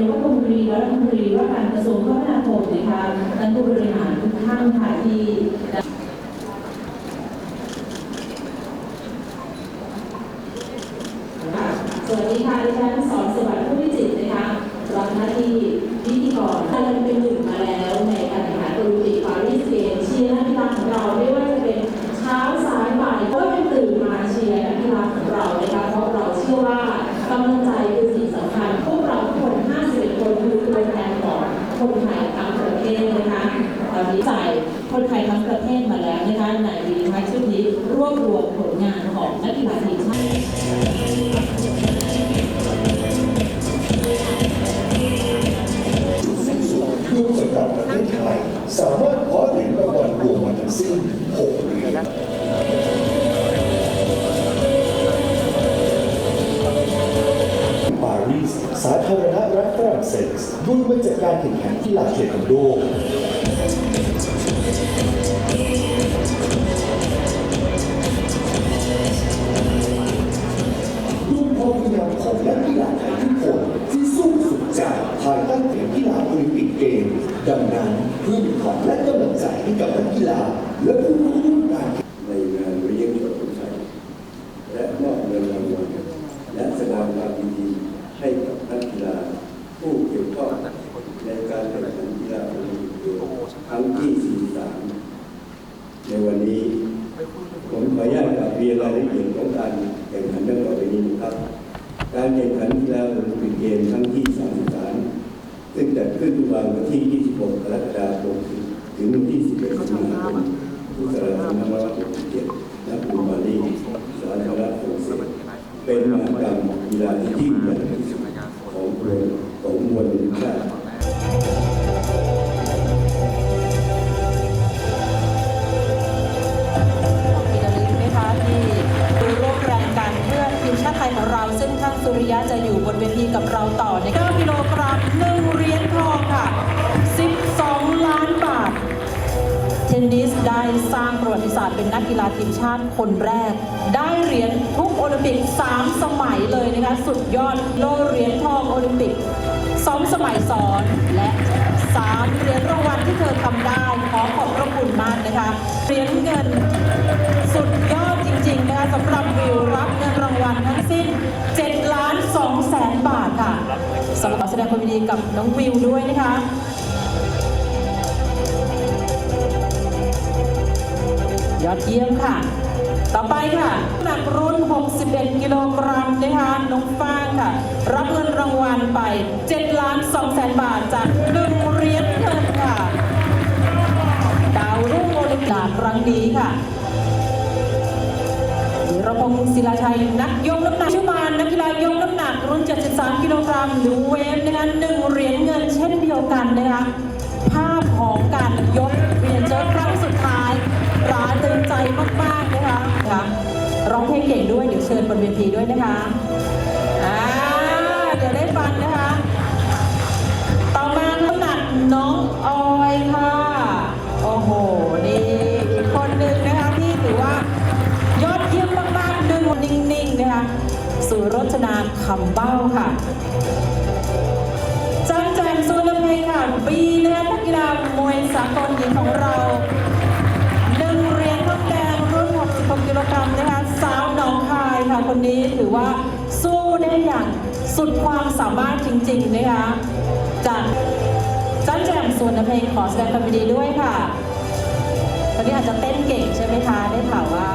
ายกรัฐมนตรีและรัฐมนตรีว่าการกระทรวงคมนาคมนะคะท่านผู้บริหารทุกท่านค่ะที่ แข่งขันกีฬาเทควันโดด้ ที่43ในวันนี้ ผมขออนุญาตกราบเรียนรายละเอียดของการแข่งขันดังต่อไปนี้นะครับ การแข่งขันกีฬาโอลิมปิกเกมส์ครั้งที่ 33 ซึ่งจัดขึ้นระหว่างวันที่ 26 กรกฎาคมถึงวันที่ 11สิงหาคมพุทธศักราช2567ณกรุงปารีสสาธารณรัฐฝรั่งเศสเป็นมหากรรมกีฬาที่ยิ่งใหญ่ที่สุดของมวลข กีฬาทีมชาติคนแรก ได้เหรียญทุกโอลิมปิก 3 สมัยเลยนะคะสุดยอดโลเหรียญทองโอลิมปิก2สมัยซ้อนและ 3 เหรียญรางวัลที่เธอทำได้ ขอขอบพระคุณมากนะคะเหรียญเงินสุดยอดจริงๆนะคะสำหรับวิวรับเงินรางวัลทั้งสิ้น7ล้าน2แสนบาทค่ะสำหรับแสดงความยินดีกับน้องวิวด้วยนะคะ ยอดเยี่ยมค่ะ ต่อไปค่ะหนักรุ่น 61 กิโลกรัมนะคะน้องฟ้างค่ะ รับเงินรางวัลไป7ล้าน2แสนบาทจากหนึ่งเหรียญเงินค่ะ ดาวรุ่งโอลิมปิกครั้งนี้ค่ะธีรพงศ์ศิลาชัย นักยกน้ำหนักชุมานนักกีฬายกน้ำหนัก รุ่น 73 กิโลกรัมหรือเวฟนะคะหนึ่งเหรียญเงินเช่นเดียวกันนะคะภาพของการยก ชิญบนเวทีด้วยนะคะอ่าเดี๋ยวได้ฟังนะคะ ต่อมาน้ำหนักน้องออยค่ะ โอ้โห นี่อีกคนหนึ่งนะคะที่ถือว่ายอดเยี่ยมมากๆดึงนิ่งๆนะคะสุรจนาคำเบ้าค่ะจันแจมสุวรรณเพลงค่ะปีนะคะนักกีฬามวยสากลหญิงของเรา คนนี้ถือว่าสู้ได้อย่างสุดความสามารถจริง ๆ นะคะจากจันแจมสุวรรณเพลงขอแสดงความยินดีด้วยค่ะคนนี้อาจจะเต้นเก่งใช่ไหมคะได้ข่าวว่า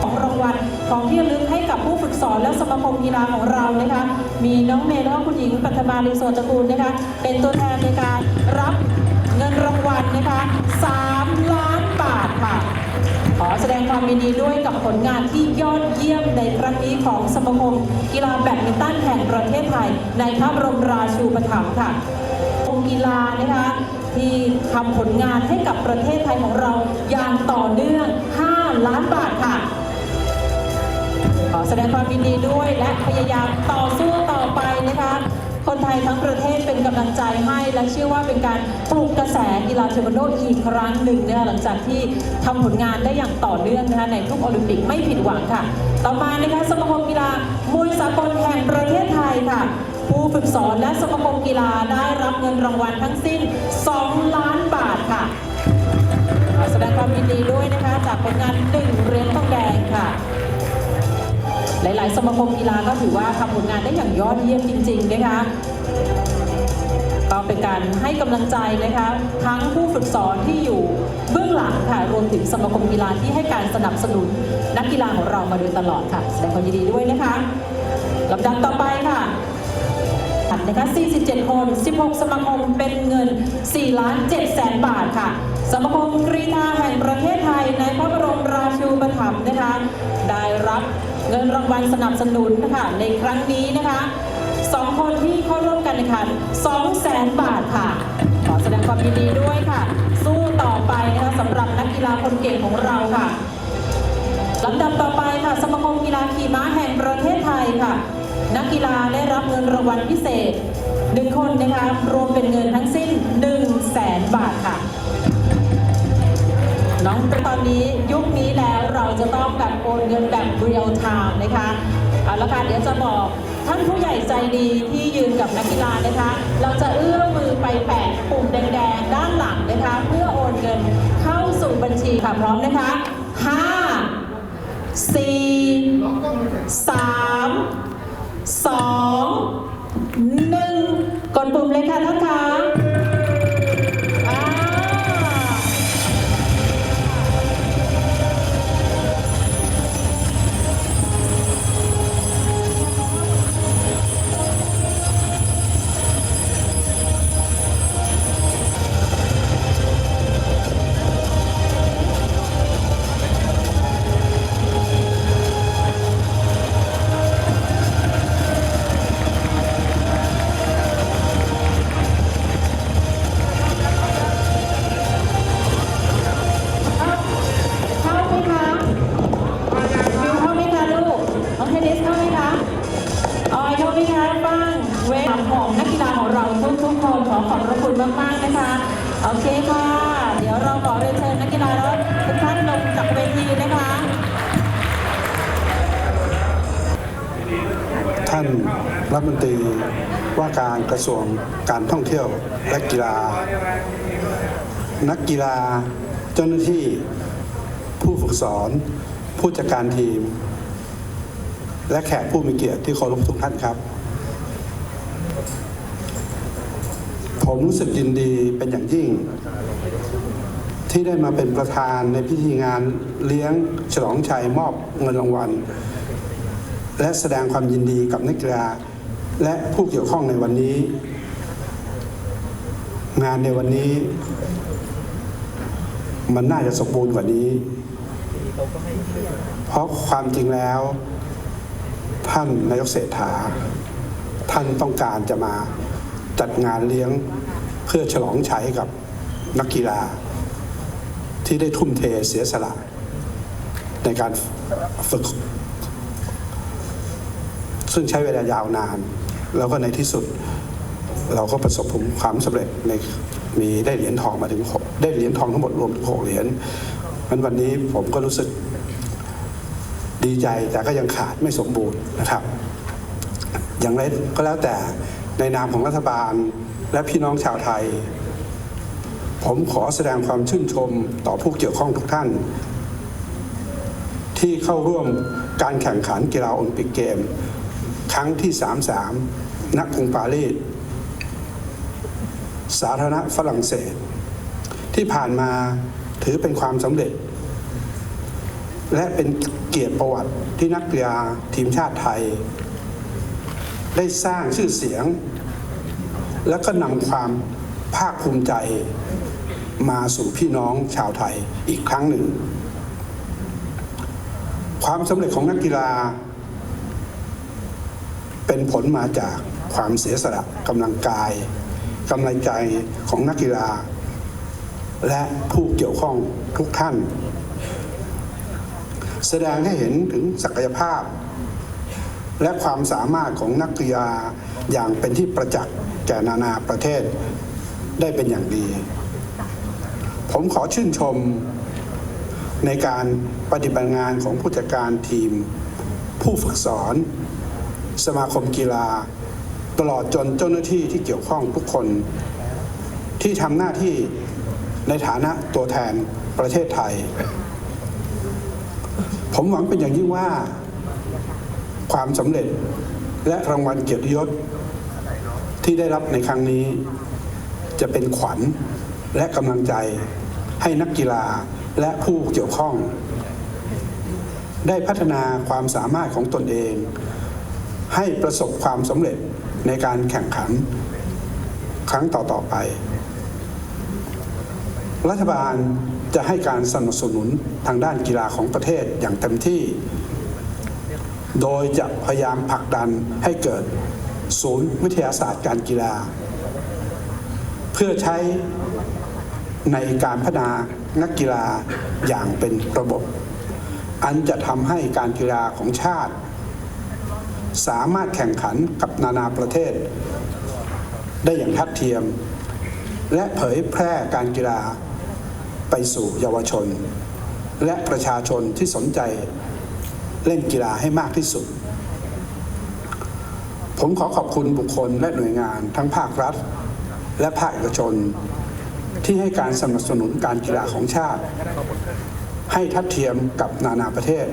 ของรางวัลของที่ระลึกให้กับผู้ฝึกสอนและสมาคมกีฬาของเรานะคะมีน้องเมย์และก็คุณหญิงปัทมาลีโซตระกูลนะคะเป็นตัวแทนในการรับเงินรางวัลนะคะ3ล้าน แสดงความยินดีด้วยกับผลงานที่ยอดเยี่ยมในครั้งนี้ของสมาคมกีฬาแบดมินตันแห่งประเทศไทย ในพระบรมราชูปถัมภ์ค่ะองค์กีฬานะคะที่ทำผลงานให้กับประเทศไทยของเราอย่างต่อเนื่อง 5 ล้านบาทค่ะขอแสดงความยินดีด้วยและพยายามต่อสู้ต่อไปนะคะ คนไทยทั้งประเทศเป็นกำลังใจให้ และเชื่อว่าเป็นการปลุกกระแสกีฬาเทควันโดอีกครั้งหนึ่งนะคะหลังจากที่ทำผลงานได้อย่างต่อเนื่องนะคะในทุกโอลิมปิกไม่ผิดหวังค่ะ ต่อมานะคะสมาคมกีฬามวยสากลแห่งประเทศไทยค่ะผู้ฝึกสอนและสมาคมกีฬาได้รับเงินรางวัลทั้งสิ้น 2 ล้านบาทค่ะ แสดงความยินดีด้วยนะคะ จากผลงานหนึ่งเหรียญทอง หลาย ๆ สมาคมกีฬาก็ถือว่าทำผลงานได้อย่างยอดเยี่ยมจริง ๆ นะคะก็เป็นการให้กำลังใจนะคะทั้งผู้ฝึกสอนที่อยู่เบื้องหลังค่ะรวมถึงสมาคมกีฬาที่ให้การสนับสนุนนักกีฬาของเรามาโดยตลอดค่ะแสดงความยินดีด้วยนะคะลำดับต่อไปค่ะ นะคะ 47 คน 16 สมาคมเป็นเงิน 4 ล้าน7แสนบาทค่ะ สมาคมกรีฑาแห่งประเทศไทยในพระบรมราชูปถัมภ์นะคะ ได้รับเงินรางวัลสนับสนุนนะคะในครั้งนี้นะคะสองคนที่เข้าร่วมกันในขัน2แสนบาทค่ะ ขอแสดงความยินดีด้วยค่ะ สู้ต่อไปนะคะสำหรับนักกีฬาคนเก่งของเราค่ะลำดับต่อไปค่ะ สมาคมกีฬาขี่ม้าแห่งประเทศไทยค่ะ นักกีฬาได้รับเงินรางวัลพิเศษหนึ่งคนนะคะรวมเป็นเงินทั้งสิ้น1แสนบาทค่ะน้องตอนนี้ยุคนี้แล้วเราจะต้องแบบโอนเงินแบบเรียลไทม์นะคะเอาละค่ะเดี๋ยวจะบอกท่านผู้ใหญ่ใจดีที่ยืนกับนักกีฬานะคะ เราจะเอื้อมมือไปแปะปุ่มแดงๆ ด้านหลังนะคะ เพื่อโอนเงินเข้าสู่บัญชีค่ะพร้อมนะคะ 5 4 3 song. รัฐมนตรีว่าการกระทรวงการท่องเที่ยวและกีฬา นักกีฬาเจ้าหน้าที่ผู้ฝึกสอน ผู้จัดการทีม และแขกผู้มีเกียรติที่เคารพทุกท่านครับ ผมรู้สึกยินดีเป็นอย่างยิ่ง ที่ได้มาเป็นประธานในพิธีงานเลี้ยงฉลองชัยมอบเงินรางวัลและแสดงความยินดีกับนักกีฬา และผู้เกี่ยวข้องในวันนี้ งานในวันนี้ มันน่าจะสมบูรณ์กว่านี้ เพราะความจริงแล้ว ท่านนายกเศรษฐา ท่านต้องการจะมาจัดงานเลี้ยงเพื่อฉลองชัยให้กับนักกีฬา ที่ได้ทุ่มเทเสียสละ ในการฝึก ซึ่งใช้เวลายาวนาน แล้วก็ในที่สุดเราก็ประสบผลความสำเร็จในมีได้เหรียญทองมาถึงหกได้เหรียญทองทั้งหมดรวมถึงหกเหรียญมันวันนี้ผมก็รู้สึกดีใจแต่ก็ยังขาดไม่สมบูรณ์นะครับ อย่างไรก็แล้วแต่ในนามของรัฐบาลและพี่น้องชาวไทย ผมขอแสดงความชื่นชมต่อผู้เกี่ยวข้องทุกท่าน ที่เข้าร่วมการแข่งขันกีฬาโอลิมปิกเกม ครั้งที่ 33 ณกรุงปารีสสาธารณฝรั่งเศส ที่ผ่านมาถือเป็นความสำเร็จ และเป็นเกียรติประวัติที่นักกีฬาทีมชาติไทย ได้สร้างชื่อเสียง และก็นำความภาคภูมิใจมาสู่พี่น้องชาวไทยอีกครั้งหนึ่ง ความสำเร็จของนักกีฬา เป็นผลมาจาก ความเสียสละกำลังกายกำลังใจของนักกีฬา และผู้เกี่ยวข้องทุกท่าน แสดงให้เห็นถึงศักยภาพ และความสามารถของนักกีฬาอย่างเป็นที่ประจักษ์แก่นานาประเทศได้เป็นอย่างดี ผมขอชื่นชมในการปฏิบัติงานของผู้จัดการทีม ผู้ฝึกสอน สมาคมกีฬา ตลอดจนเจ้าหน้าที่ที่เกี่ยวข้องทุกคนที่ทำหน้าที่ในฐานะตัวแทนประเทศไทย ผมหวังเป็นอย่างยิ่งว่า ความสำเร็จและรางวัลเกียรติยศ ที่ได้รับในครั้งนี้ จะเป็นขวัญและกำลังใจให้นักกีฬาและผู้เกี่ยวข้อง ได้พัฒนาความสามารถของตนเอง ให้ประสบความสำเร็จ ในการแข่งขันครั้งต่อๆไป รัฐบาลจะให้การสนับสนุนทางด้านกีฬาของประเทศอย่างเต็มที่ โดยจะพยายามผลักดันให้เกิดศูนย์วิทยาศาสตร์การกีฬา เพื่อใช้ในการพัฒนานักกีฬาอย่างเป็นระบบ อันจะทำให้การกีฬาของชาติ สามารถแข่งขันกับนานาประเทศ ได้อย่างทัดเทียม และเผยแพร่การกีฬาไปสู่เยาวชน และประชาชนที่สนใจเล่นกีฬาให้มากที่สุด ผมขอขอบคุณบุคคลและหน่วยงานทั้งภาครัฐ และภาคเอกชน ที่ให้การสนับสนุนการกีฬาของชาติ ให้ทัดเทียมกับนานาประเทศ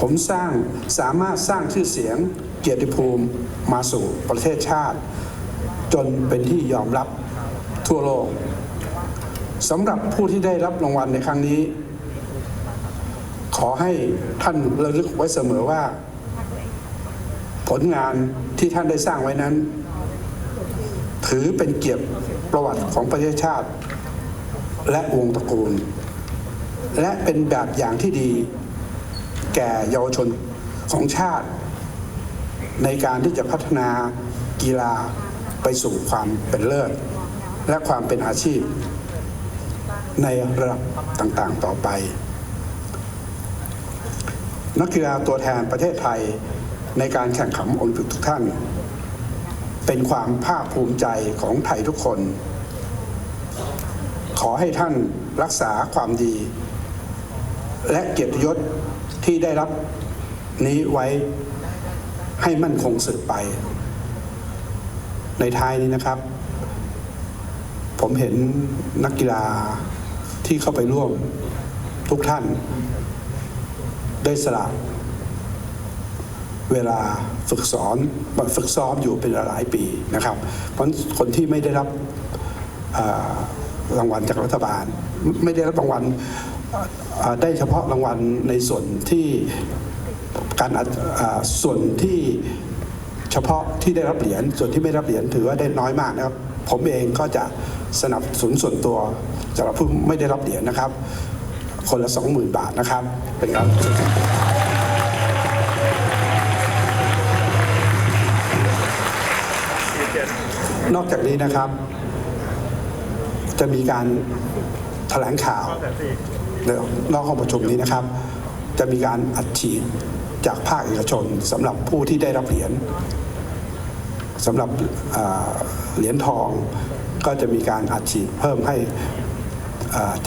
ผมสร้างสามารถสร้างชื่อเสียงเกียรติภูมิมาสู่ประเทศชาติ จนเป็นที่ยอมรับทั่วโลกสำหรับผู้ที่ได้รับรางวัลในครั้งนี้ ขอให้ท่านระลึกไว้เสมอว่า ผลงานที่ท่านได้สร้างไว้นั้น ถือเป็นเกียรติประวัติของประเทศชาติ และวงตระกูล และเป็นแบบอย่างที่ดี แก่เยาวชนของชาติ ในการที่จะพัฒนากีฬาไปสู่ความเป็นเลิศ และความเป็นอาชีพ ในระดับต่างๆต่อไป นักกีฬาตัวแทนประเทศไทยในการแข่งขันโอลิมปิกทุกท่าน เป็นความภาคภูมิใจของไทยทุกคน ขอให้ท่านรักษาความดี และเกียรติยศ ที่ได้รับนี้ไว้ให้มั่นคงสืบไป ในท้ายนี้นะครับ ผมเห็นนักกีฬาที่เข้าไปร่วมทุกท่าน ได้สละเวลาฝึกสอนฝึกซ้อมอยู่เป็นหลายปีนะครับ เพราะคนที่ไม่ได้รับรางวัลจากรัฐบาล ไม่ได้รับรางวัล ได้เฉพาะรางวัลในส่วนที่การส่วนที่เฉพาะที่ได้รับเหรียญส่วนที่ไม่รับเหรียญถือว่าได้น้อยมากนะครับ ผมเองก็จะสนับสนุนส่วนตัวสำหรับผู้ไม่ได้รับเหรียญนะครับ คนละ 20,000 บาทนะครับ เป็นครับนอกจากนี้นะครับ จะมีการแถลงข่าว นนอกห้องประชุมนี้นะครับ จะมีการอัดฉีดจากภาคเอกชนสำหรับผู้ที่ได้รับเหรียญสำหรับเหรียญทองก็จะมีการอัดฉีดเพิ่มให้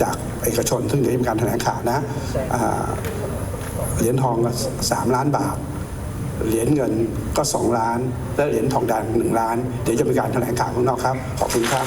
จากเอกชน ซึ่งจะมีการแถลงข่าวนะเหรียญทองก็สามล้านบาท เหรียญเงินก็ 2 ล้าน และเหรียญทองแดง1ล้าน เดี๋ยวจะมีการแถลงข่าวข้างนอกครับ ขอบคุณครับ